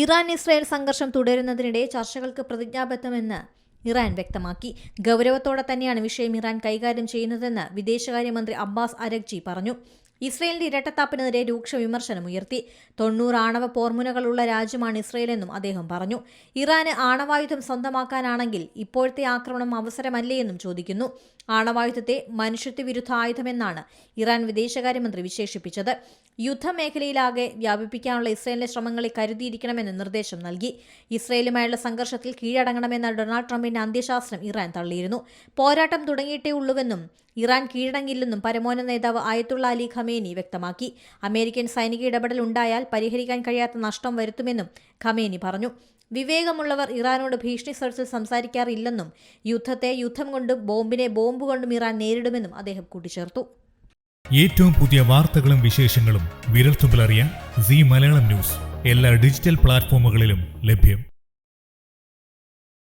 Iran Israel സംഘർഷം തുടരുന്നതിനിടെ ചർച്ചകൾക്ക് പ്രതിജ്ഞാബദ്ധമെന്ന് ഇറാൻ വ്യക്തമാക്കി. ഗൗരവത്തോടെ തന്നെയാണ് വിഷയം ഇറാൻ കൈകാര്യം ചെയ്യുന്നതെന്ന് വിദേശകാര്യമന്ത്രി അബ്ബാസ് അരഗ്ജി പറഞ്ഞു. ഇസ്രയേലിന്റെ ഇരട്ടത്താപ്പിനെതിരെ രൂക്ഷ വിമർശനമുയർത്തി തൊണ്ണൂറ് ആണവ പോർമുനകളുള്ള രാജ്യമാണ് ഇസ്രയേലെന്നും അദ്ദേഹം പറഞ്ഞു. ഇറാന് ആണവായുധം സ്വന്തമാക്കാനാണെങ്കിൽ ഇപ്പോഴത്തെ ആക്രമണം അവസരമല്ലേ എന്നും ചോദിക്കുന്നു. ആണവായുധത്തെ മനുഷ്യത്വവിരുദ്ധ ആയുധമെന്നാണ് ഇറാൻ വിദേശകാര്യമന്ത്രി വിശേഷിപ്പിച്ചത്. യുദ്ധമേഖലയിലാകെ വ്യാപിപ്പിക്കാനുള്ള ഇസ്രയേലിന്റെ ശ്രമങ്ങളെ കരുതിയിരിക്കണമെന്ന് നിർദ്ദേശം നൽകി. ഇസ്രയേലുമായുള്ള സംഘർഷത്തിൽ കീഴടങ്ങണമെന്ന ഡൊണാൾഡ് ട്രംപിന്റെ അന്ത്യശാസ്ത്രം ഇറാൻ തള്ളിയിരുന്നു. പോരാട്ടം തുടങ്ങിയിട്ടേ ഉള്ളൂവെന്നും ഇറാൻ കീഴടങ്ങില്ലെന്നും പരമോന്നത നേതാവ് ആയത്തുള്ള അലി ഖമേനി വ്യക്തമാക്കി. അമേരിക്കൻ സൈനിക ഇടപെടൽ ഉണ്ടായാൽ പരിഹരിക്കാൻ കഴിയാത്ത നഷ്ടം വരുത്തുമെന്നും ഖമേനി പറഞ്ഞു. വിവേകമുള്ളവർ ഇറാനോട് ഭീഷണി സ്വരത്തിൽ സംസാരിക്കാറില്ലെന്നും യുദ്ധത്തെ യുദ്ധം കൊണ്ടും ബോംബിനെ ബോംബ് കൊണ്ടും ഇറാൻ നേരിടുമെന്നും അദ്ദേഹം കൂട്ടിച്ചേർത്തു. ഏറ്റവും പുതിയ വാർത്തകളും വിശേഷങ്ങളും വിരൽത്തുമ്പിലറിയാൻ സി മലയാളം ന്യൂസ്. എല്ലാ ഡിജിറ്റൽ പ്ലാറ്റ്ഫോമുകളിലും ലഭ്യം.